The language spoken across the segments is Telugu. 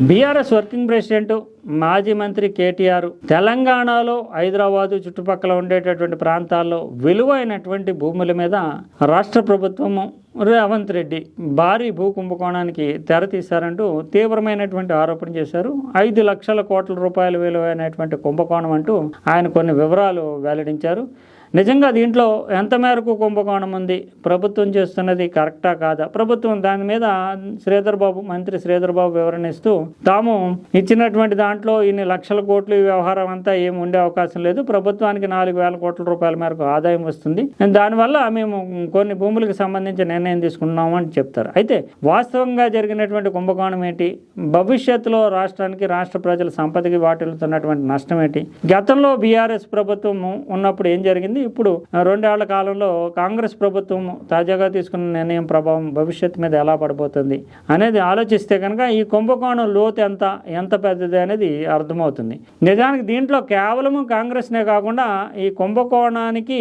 బీఆర్ఎస్ వర్కింగ్ ప్రెసిడెంట్ మాజీ మంత్రి కేటీఆర్ తెలంగాణలో హైదరాబాదు చుట్టుపక్కల ఉండేటటువంటి ప్రాంతాల్లో విలువైనటువంటి భూముల మీద రాష్ట్ర ప్రభుత్వము రేవంత్ రెడ్డి భారీ భూ కుంభకోణానికి తెర తీశారంటూ తీవ్రమైనటువంటి ఆరోపణ చేశారు. ఐదు లక్షల కోట్ల రూపాయల విలువైనటువంటి కుంభకోణం అంటూ ఆయన కొన్ని వివరాలు వెల్లడించారు. నిజంగా దీంట్లో ఎంత మేరకు కుంభకోణం ఉంది? ప్రభుత్వం చేస్తున్నది కరెక్టా కాదా? ప్రభుత్వం దాని మీద శ్రీధర్ బాబు మంత్రి శ్రీధర్ బాబు వివరణ ఇస్తూ తాము ఇచ్చినటువంటి దాంట్లో ఇన్ని లక్షల కోట్లు వ్యవహారం అంతా ఏమి ఉండే అవకాశం లేదు. ప్రభుత్వానికి నాలుగు వేల కోట్ల రూపాయల మేరకు ఆదాయం వస్తుంది. దానివల్ల మేము కొన్ని భూములకు సంబంధించి నిర్ణయం తీసుకున్నాము అని చెప్తారు. అయితే వాస్తవంగా జరిగినటువంటి కుంభకోణం ఏంటి? భవిష్యత్తులో రాష్ట్రానికి రాష్ట్ర ప్రజల సంపదకి వాటిల్లుతున్నటువంటి నష్టం ఏంటి? గతంలో బీఆర్ఎస్ ప్రభుత్వం ఉన్నప్పుడు ఏం జరిగింది? ఇప్పుడు రెండేళ్ళ కాలంలో కాంగ్రెస్ ప్రభుత్వం తాజాగా తీసుకున్న నిర్ణయం ప్రభావం భవిష్యత్తు మీద ఎలా పడబోతుంది అనేది ఆలోచిస్తే కనుక ఈ కుంభకోణం లోతు ఎంత ఎంత పెద్దది అనేది అర్థమవుతుంది. నిజానికి దీంట్లో కేవలం కాంగ్రెస్నే కాకుండా ఈ కుంభకోణానికి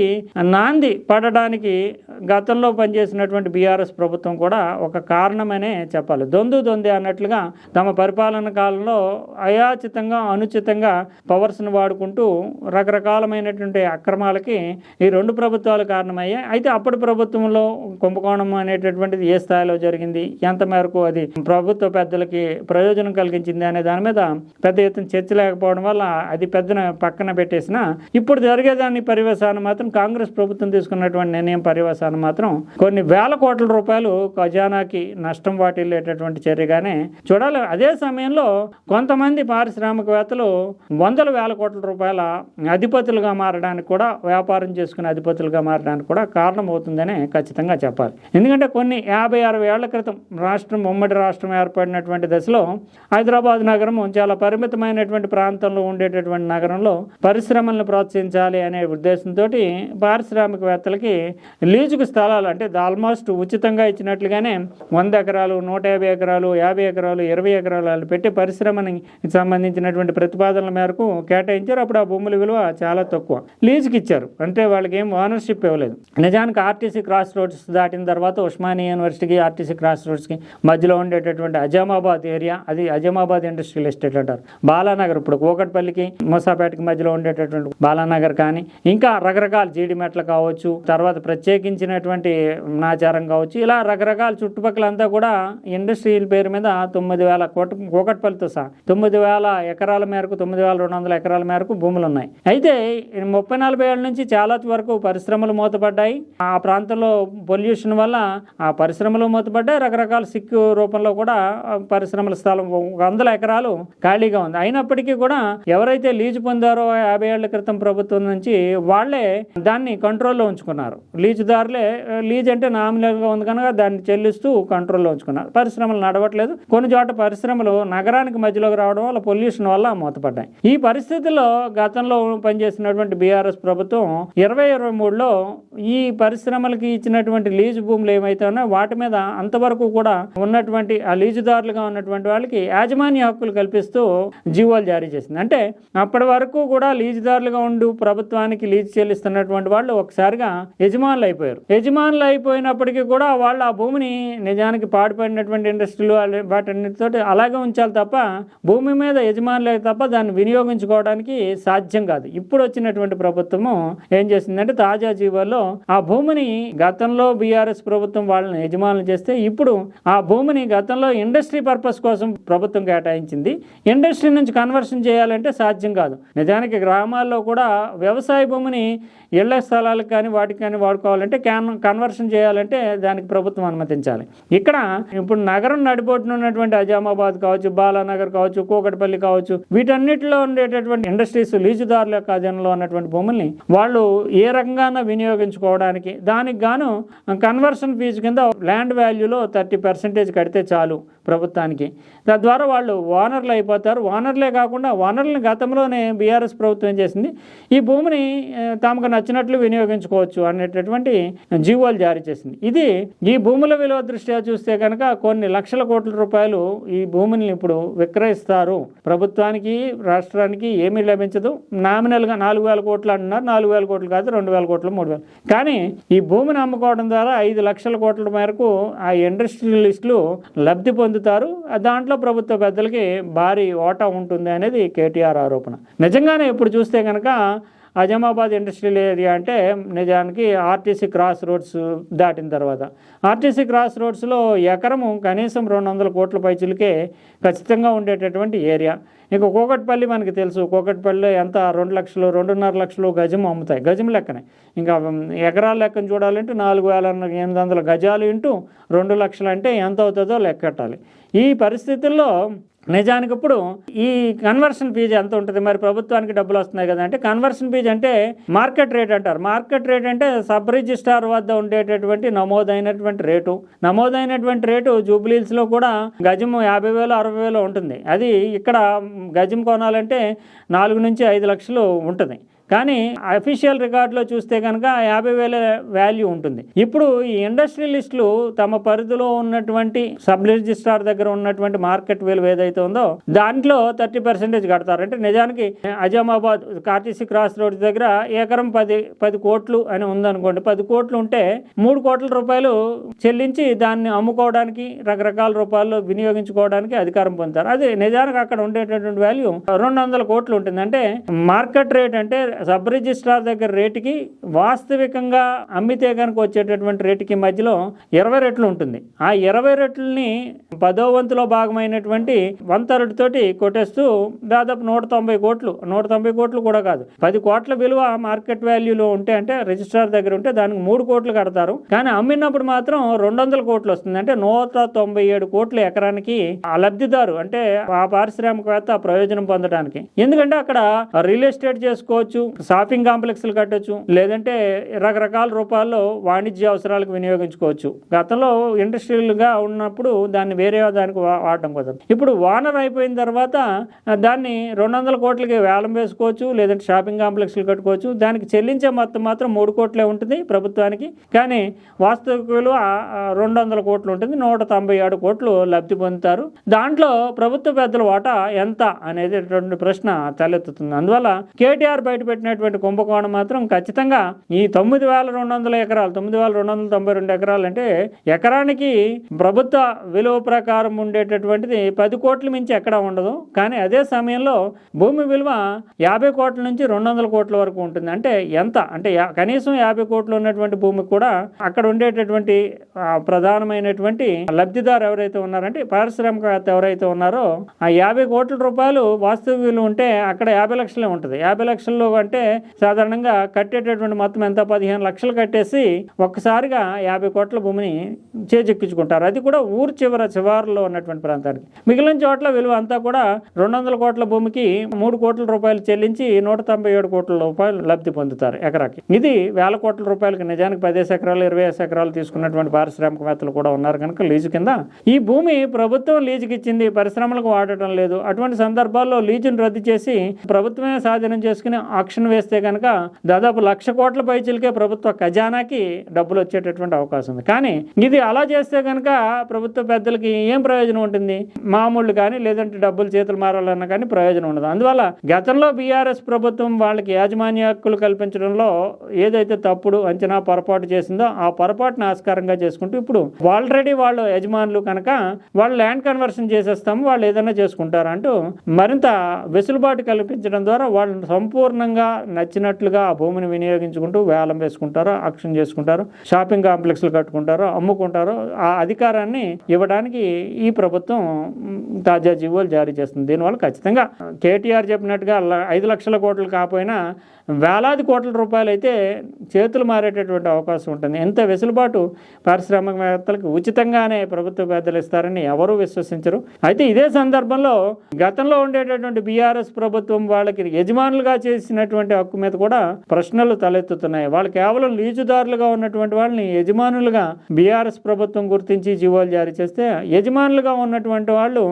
నాంది పడడానికి గతంలో పనిచేసినటువంటి బీఆర్ఎస్ ప్రభుత్వం కూడా ఒక కారణమనే చెప్పాలి. దొందు దొంది అన్నట్లుగా తమ పరిపాలన కాలంలో అయాచితంగా అనుచితంగా పవర్స్ని వాడుకుంటూ రకరకాలమైనటువంటి అక్రమాలకి ఈ రెండు ప్రభుత్వాలు కారణమయ్యాయి. అయితే అప్పటి ప్రభుత్వంలో కుంభకోణం అనేటటువంటిది ఏ స్థాయిలో జరిగింది? ఎంత మేరకు అది ప్రభుత్వ పెద్దలకి ప్రయోజనం కలిగించింది అనే దాని మీద పెద్ద ఎత్తున చర్చ లేకపోవడం వల్ల అది పెద్దన పక్కన పెట్టేసిన ఇప్పుడు జరిగేదాన్ని పరివేశాన్ని మాత్రం కాంగ్రెస్ ప్రభుత్వం తీసుకున్నటువంటి నిర్ణయం పరివేశాన్ని మాత్రం కొన్ని వేల కోట్ల రూపాయలు ఖజానాకి నష్టం వాటిల్లేటటువంటి చర్యగానే చూడాలి. అదే సమయంలో కొంతమంది పారిశ్రామికవేత్తలు వందల వేల కోట్ల రూపాయల అధిపతులుగా మారడానికి కూడా వ్యాపారం చేసుకునే అధిపతులుగా మారడానికి కూడా కారణం ఖచ్చితంగా చెప్పాలి. ఎందుకంటే కొన్ని యాభై అరవై ఏళ్ళ క్రితం రాష్ట్రం ఉమ్మడి రాష్ట్రం ఏర్పడినటువంటి దశలో హైదరాబాద్ నగరం చాలా పరిమితమైనటువంటి ప్రాంతంలో ఉండేటటువంటి నగరంలో పరిశ్రమలను ప్రోత్సహించాలి అనే ఉద్దేశంతో పారిశ్రామికవేత్తలకి లీజుకు స్థలాలు అంటే ఆల్మోస్ట్ ఉచితంగా ఇచ్చినట్లుగానే వంద ఎకరాలు నూట యాభై ఎకరాలు యాభై ఎకరాలు ఇరవై ఎకరాలు పెట్టి పరిశ్రమని సంబంధించినటువంటి ప్రతిపాదనల మేరకు కేటాయించారు. అప్పుడు ఆ భూముల విలువ చాలా తక్కువ. లీజుకి ఇచ్చారు అంటే వాళ్ళకి ఏం ఓనర్షిప్ ఇవ్వలేదు. నిజానికి ఆర్టీసీ క్రాస్ రోడ్స్ దాటిన తర్వాత ఉస్మానియా యూనివర్సిటీకి ఆర్టీసీ క్రాస్ రోడ్స్కి మధ్యలో ఉండేటటువంటి అజామాబాద్ ఏరియా అది అజామాబాద్ ఇండస్ట్రియల్ ఎస్టేట్ అంటారు. బాలానగర్ ఇప్పుడు కూకట్పల్లికి మూసాపేటకి మధ్యలో ఉండేటటువంటి బాలానగర్ కానీ ఇంకా రకరకాల జీడిమెట్లు కావచ్చు తర్వాత ప్రత్యేకించినటువంటి నాచారం కావచ్చు ఇలా రకరకాల చుట్టుపక్కల అంతా కూడా ఇండస్ట్రియల్ పేరు మీద తొమ్మిది వేల కోట కోకట్పల్లితో సహా తొమ్మిది వేల ఎకరాల మేరకు తొమ్మిది వేల రెండు వందల ఎకరాల మేరకు భూములు ఉన్నాయి అయితే ముప్పై నలభై ఏళ్ళ నుంచి చాలా వరకు పరిశ్రమలు మూతపడ్డాయి. ఆ ప్రాంతంలో పొల్యూషన్ వల్ల ఆ పరిశ్రమలు మూతపడ్డాయి. రకరకాల సిక్కు రూపంలో కూడా పరిశ్రమల స్థలం వందల ఎకరాలు ఖాళీగా ఉంది. అయినప్పటికీ కూడా ఎవరైతే లీజు పొందారో యాభై ఏళ్ళ క్రితం ప్రభుత్వం నుంచి వాళ్ళే దాన్ని కంట్రోల్లో ఉంచుకున్నారు. లీజుదారులే లీజ్ అంటే నామినల్గా ఉంది కనుక దాన్ని చెల్లిస్తూ కంట్రోల్లో ఉంచుకున్నారు. పరిశ్రమలు నడవట్లేదు. కొన్ని చోట పరిశ్రమలు నగరానికి మధ్యలోకి రావడం వల్ల పొల్యూషన్ వల్ల మూతపడ్డాయి. ఈ పరిస్థితుల్లో గతంలో పనిచేసినటువంటి బీఆర్ఎస్ ప్రభుత్వం ఇరవై ఇరవై మూడులో ఈ పరిశ్రమలకి ఇచ్చినటువంటి లీజు భూములు ఏమైతే ఉన్నాయో వాటి మీద అంతవరకు కూడా ఉన్నటువంటి ఆ లీజుదారులుగా ఉన్నటువంటి వాళ్ళకి యాజమాన్య హక్కులు కల్పిస్తూ జీవోలు జారీ చేసింది. అంటే అప్పటి వరకు కూడా లీజుదారులుగా ఉండు ప్రభుత్వానికి లీజు చెల్లిస్తున్నటువంటి వాళ్ళు ఒకసారిగా యజమానులు అయిపోయారు. యజమానులు అయిపోయినప్పటికీ కూడా వాళ్ళు ఆ భూమిని నిజానికి పాడుపడినటువంటి ఇండస్ట్రీలు వాటన్నిటితో అలాగే ఉంచాలి తప్ప భూమి మీద యజమానులే తప్ప దాన్ని వినియోగించుకోవడానికి సాధ్యం కాదు. ఇప్పుడు వచ్చినటువంటి ప్రభుత్వము ఏం చేసిందంటే తాజా జీవోలో ఆ భూమిని గతంలో బీఆర్ఎస్ ప్రభుత్వం వాళ్ళని యజమానులు చేస్తే ఇప్పుడు ఆ భూమిని గతంలో ఇండస్ట్రీ పర్పస్ కోసం ప్రభుత్వం కేటాయించింది. ఇండస్ట్రీ నుంచి కన్వర్షన్ చేయాలంటే సాధ్యం కాదు. నిజానికి గ్రామాల్లో కూడా వ్యవసాయ భూమిని ఇళ్ళ స్థలాలకు కానీ వాటికి కానీ వాడుకోవాలంటే క్యాన్ కన్వర్షన్ చేయాలంటే దానికి ప్రభుత్వం అనుమతించాలి. ఇక్కడ ఇప్పుడు నగరం నడిబొట్టున ఉన్నటువంటి అజామాబాద్ కావచ్చు బాలానగర్ కావచ్చు కూకట్పల్లి కావచ్చు వీటన్నిటిలో ఉండేటటువంటి ఇండస్ట్రీస్ లీజుదారుల యొక్క అధీనంలో ఉన్నటువంటి భూముల్ని వాళ్ళు ఏ రకంగా వినియోగించుకోవడానికి దానికి గాను కన్వర్షన్ ఫీజు కింద ల్యాండ్ వాల్యూలో థర్టీ పర్సెంటేజ్ కడితే చాలు ప్రభుత్వానికి. తద్వారా వాళ్ళు ఓనర్లు అయిపోతారు. ఓనర్లే కాకుండా ఓనర్లను గతంలోనే బీఆర్ఎస్ ప్రభుత్వం ఏం చేసింది? ఈ భూమిని తమకు నచ్చినట్లు వినియోగించుకోవచ్చు అనేటటువంటి జీవోలు జారీ చేసింది. ఇది ఈ భూముల విలువ దృష్ట్యా చూస్తే కనుక కొన్ని లక్షల కోట్ల రూపాయలు ఈ భూమిని ఇప్పుడు విక్రయిస్తారు. ప్రభుత్వానికి రాష్ట్రానికి ఏమీ లభించదు. నామినల్గా నాలుగు వేల కోట్లు అంటున్నారు. నాలుగు వేల కోట్లు కాదు రెండు వేల కోట్లు మూడు వేలు. కానీ ఈ భూమిని అమ్ముకోవడం ద్వారా ఐదు లక్షల కోట్ల మేరకు ఆ ఇండస్ట్రియలిస్టులు లబ్ధి పొందుతారు. దాంట్లో ప్రభుత్వ పెద్దలకి భారీ ఓటా ఉంటుంది అనేది కేటీఆర్ ఆరోపణ. నిజంగానే ఇప్పుడు చూస్తే కనుక అజమాబాద్ ఇండస్ట్రియల్ ఏరియా అంటే నిజానికి ఆర్టీసీ క్రాస్ రోడ్స్ దాటిన తర్వాత. ఆర్టీసీ క్రాస్ రోడ్స్లో ఎకరము కనీసం రెండు వందల కోట్ల పైచులకే ఖచ్చితంగా ఉండేటటువంటి ఏరియా. ఇంకా కోకట్పల్లి మనకి తెలుసు. కోకట్పల్లి ఎంత? రెండు లక్షలు రెండున్నర లక్షలు గజం అమ్ముతాయి. గజం లెక్కనే. ఇంకా ఎకరాల లెక్కన చూడాలంటే నాలుగు వేల ఎనిమిది వందల గజాలు ఇంటూ రెండు లక్షలు అంటే ఎంత అవుతుందో లెక్కట్టాలి ఈ పరిస్థితుల్లో నిజానికి ఇప్పుడు ఈ కన్వర్షన్ ఫీజు ఎంత ఉంటుంది? మరి ప్రభుత్వానికి డబ్బులు వస్తున్నాయి కదా అంటే కన్వర్షన్ ఫీజు అంటే మార్కెట్ రేట్ అంటారు. మార్కెట్ రేట్ అంటే సబ్ రిజిస్టార్ వద్ద ఉండేటటువంటి నమోదైనటువంటి రేటు నమోదైనటువంటి రేటు జూబ్లీస్లో కూడా గజం యాభై వేలు అరవై వేలు ఉంటుంది. అది ఇక్కడ గజం కొనాలంటే నాలుగు నుంచి ఐదు లక్షలు ఉంటుంది. కానీ అఫీషియల్ రికార్డులో చూస్తే కనుక యాభై వేల వాల్యూ ఉంటుంది. ఇప్పుడు ఈ ఇండస్ట్రియలిస్టులు తమ పరిధిలో ఉన్నటువంటి సబ్ రిజిస్ట్రార్ దగ్గర ఉన్నటువంటి మార్కెట్ విలువ ఏదైతే ఉందో దాంట్లో థర్టీ పర్సెంటేజ్ కడతారు. అంటే నిజానికి అజామాబాద్ కార్టీసీ క్రాస్ రోడ్ దగ్గర ఎకరం పది పది కోట్లు అని ఉందనుకోండి. పది కోట్లు ఉంటే మూడు కోట్ల రూపాయలు చెల్లించి దాన్ని అమ్ముకోవడానికి రకరకాల రూపాయలు వినియోగించుకోవడానికి అధికారం పొందుతారు. అది నిజానికి అక్కడ ఉండేటటువంటి వాల్యూ రెండు వందల కోట్లు ఉంటుంది. అంటే మార్కెట్ రేట్ అంటే సబ్ రిజిస్ట్రార్ దగ్గర రేటుకి వాస్తవికంగా అమ్మితే కనుక వచ్చేటటువంటి రేటుకి మధ్యలో ఇరవై రెట్లు ఉంటుంది. ఆ ఇరవై రెట్లని పదో వంతులో భాగమైనటువంటి వంతరుడితోటి కొట్టేస్తూ దాదాపు నూట తొంభై కోట్లు నూట తొంభై కోట్లు కూడా కాదు. పది కోట్ల విలువ మార్కెట్ వాల్యూలో ఉంటే అంటే రిజిస్ట్రార్ దగ్గర ఉంటే దానికి మూడు కోట్లు కడతారు. కానీ అమ్మినప్పుడు మాత్రం రెండు వందల కోట్లు వస్తుంది. అంటే నూట తొంభై ఏడు కోట్లు ఎకరానికి ఆ లబ్ధిదారు అంటే ఆ పారిశ్రామికవేత్త ప్రయోజనం పొందడానికి ఎందుకంటే అక్కడ రియల్ ఎస్టేట్ చేసుకోవచ్చు షాపింగ్ కాంప్లెక్స్లు కట్టొచ్చు లేదంటే రకరకాల రూపాల్లో వాణిజ్య అవసరాలకు వినియోగించుకోవచ్చు. గతంలో ఇండస్ట్రియల్గా ఉన్నప్పుడు దాన్ని వేరే దానికి వాడడం కుదరదు. ఇప్పుడు వానర్ అయిపోయిన తర్వాత దాన్ని రెండు వందల కోట్లకి వేలం వేసుకోవచ్చు లేదంటే షాపింగ్ కాంప్లెక్స్లు కట్టుకోవచ్చు. దానికి చెల్లించే మొత్తం మాత్రం మూడు కోట్లే ఉంటుంది ప్రభుత్వానికి. కానీ వాస్తవిక విలువ రెండు వందల కోట్లు ఉంటుంది నూట తొంభై ఏడు కోట్లు లబ్ధి పొందుతారు. దాంట్లో ప్రభుత్వ పెద్దల వాటా ఎంత అనేది రెండు ప్రశ్న తలెత్తుతుంది. అందువల్ల కేటీఆర్ బయట పెట్టినటువంటి కుంభకోణం మాత్రం ఖచ్చితంగా ఈ తొమ్మిది వేల రెండు వందల ఎకరాలు తొమ్మిది వేల రెండు వందల తొంభై రెండు ఎకరాలు అంటే ఎకరానికి ప్రభుత్వ విలువ ప్రకారం ఉండేటటువంటిది పది కోట్ల మించి ఎక్కడా ఉండదు. కానీ అదే సమయంలో భూమి విలువ యాభై కోట్ల నుంచి రెండు వందల కోట్ల వరకు ఉంటుంది. అంటే ఎంత? అంటే కనీసం యాభై కోట్లు ఉన్నటువంటి భూమికి కూడా అక్కడ ఉండేటటువంటి ప్రధానమైనటువంటి లబ్ధిదారు ఎవరైతే ఉన్నారంటే పారిశ్రామికవేత్త ఎవరైతే ఉన్నారో ఆ యాభై కోట్ల రూపాయలు వాస్తవ విలువ ఉంటే అక్కడ యాభై లక్షలే ఉంటుంది. యాభై లక్షల్లో అంటే సాధారణంగా కట్టేటటువంటి మొత్తం ఎంత? పదిహేను లక్షలు కట్టేసి ఒక్కసారిగా యాభై కోట్ల భూమిని చేజెక్కించుకుంటారు. అది కూడా ఊరు చివర చివరిలో ఉన్నటువంటి ప్రాంతానికి. మిగిలిన చోట్ల విలువ అంతా కూడా రెండు వందల కోట్ల భూమికి మూడు కోట్ల రూపాయలు చెల్లించి నూట తొంభై ఏడు కోట్ల రూపాయలు లబ్ధి పొందుతారు ఎకరాకి. ఇది వేల కోట్ల రూపాయలకి నిజానికి పదేసి ఎకరాలు ఇరవై ఎకరాలు తీసుకున్నటువంటి పారిశ్రామికవేత్తలు కూడా ఉన్నారు కనుక లీజు కింద. ఈ భూమి ప్రభుత్వం లీజుకి ఇచ్చింది పరిశ్రమలకు వాడటం లేదు. అటువంటి సందర్భాల్లో లీజును రద్దు చేసి ప్రభుత్వమే స్వాధీనం చేసుకుని ఆక్షన్ వేస్తే కనుక దాదాపు లక్ష కోట్ల పైచీలకే ప్రభుత్వ ఖజానాకి డబ్బులు వచ్చేటటువంటి అవకాశం ఉంది. కానీ ఇది అలా చేస్తే కనుక ప్రభుత్వ పెద్దలకి ఏం ప్రయోజనం ఉంటుంది? మామూలు కానీ లేదంటే డబ్బులు చేతులు మారాలన్నా కానీ ప్రయోజనం ఉండదు. అందువల్ల గతంలో బీఆర్ఎస్ ప్రభుత్వం వాళ్ళకి యాజమాన్య హక్కులు కల్పించడంలో ఏదైతే తప్పుడు అంచనా పొరపాటు చేసిందో ఆ పొరపాటును ఆస్కారంగా చేసుకుంటూ ఇప్పుడు ఆల్రెడీ వాళ్ళు యజమానులు కనుక వాళ్ళు ల్యాండ్ కన్వర్షన్ చేసేస్తాము వాళ్ళు ఏదైనా చేసుకుంటారు అంటూ మరింత వెసులుబాటు కల్పించడం ద్వారా వాళ్ళు సంపూర్ణంగా నచ్చినట్లుగా ఆ భూమిని వినియోగించుకుంటూ వేలం వేసుకుంటారు ఆక్షన్ చేసుకుంటారు షాపింగ్ కాంప్లెక్స్లు కట్టుకుంటారు అమ్ముకుంటారు. ఆ అధికారాన్ని ఇవ్వడానికి ఈ ప్రభుత్వం తాజా జీవోలు జారీ చేస్తుంది. దీనివల్ల ఖచ్చితంగా కేటీఆర్ చెప్పినట్టుగా ల- ఐదు లక్షల కోట్లు కాకపోయినా వేలాది కోట్ల రూపాయలు అయితే చేతులు మారేటటువంటి అవకాశం ఉంటుంది. ఎంత వెసులుబాటు పారిశ్రామికవేత్తలకు ఉచితంగానే ప్రభుత్వ పెద్దలు ఇస్తారని ఎవరూ విశ్వసించరు. అయితే ఇదే సందర్భంలో గతంలో ఉండేటటువంటి బీఆర్ఎస్ ప్రభుత్వం వాళ్ళకి యజమానులుగా చేసినటువంటి హక్కు మీద కూడా ప్రశ్నలు తలెత్తుతున్నాయి. వాళ్ళు కేవలం లీజుదారులుగా ఉన్నటువంటి వాళ్ళని యజమానులుగా బీఆర్ఎస్ ప్రభుత్వం గుర్తించి జీవోలు జారీ చేస్తే యజమానులుగా ఉన్నటువంటి వాళ్ళు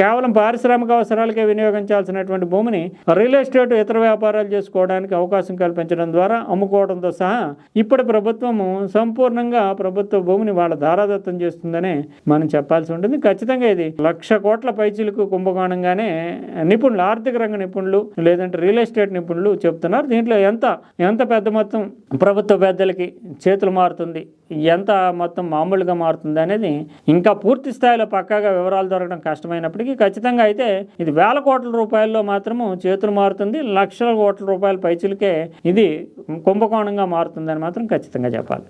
కేవలం పారిశ్రామిక అవసరాలకే వినియోగించాల్సినటువంటి భూమిని రియల్ ఎస్టేట్ ఇతర వ్యాపారాలు చేసుకోవడానికి అవకాశం కల్పించడం ద్వారా అమ్ముకోవడంతో సహా ఇప్పటి ప్రభుత్వము సంపూర్ణంగా ప్రభుత్వ భూమిని వాళ్ళ ధారాదత్తం చేస్తుందని మనం చెప్పాల్సి ఉంటుంది. ఖచ్చితంగా ఇది లక్ష కోట్ల పైచీలకు కుంభకోణంగానే నిపుణులు ఆర్థిక రంగ నిపుణులు లేదంటే రియల్ ఎస్టేట్ నిపుణులు చెప్తున్నారు. దీంట్లో ఎంత ఎంత పెద్ద మొత్తం ప్రభుత్వ పెద్దలకి చేతులు మారుతుంది ఎంత మొత్తం మామూలుగా మారుతుంది అనేది ఇంకా పూర్తి స్థాయిలో పక్కాగా వివరాలు దొరకడం కష్టమైనప్పటికీ ఖచ్చితంగా అయితే ఇది వేల కోట్ల రూపాయల్లో మాత్రము చేతులు మారుతుంది. లక్షల కోట్ల రూపాయల పైచులకే ఇది కుంభకోణంగా మారుతుందని మాత్రం ఖచ్చితంగా చెప్పాలి.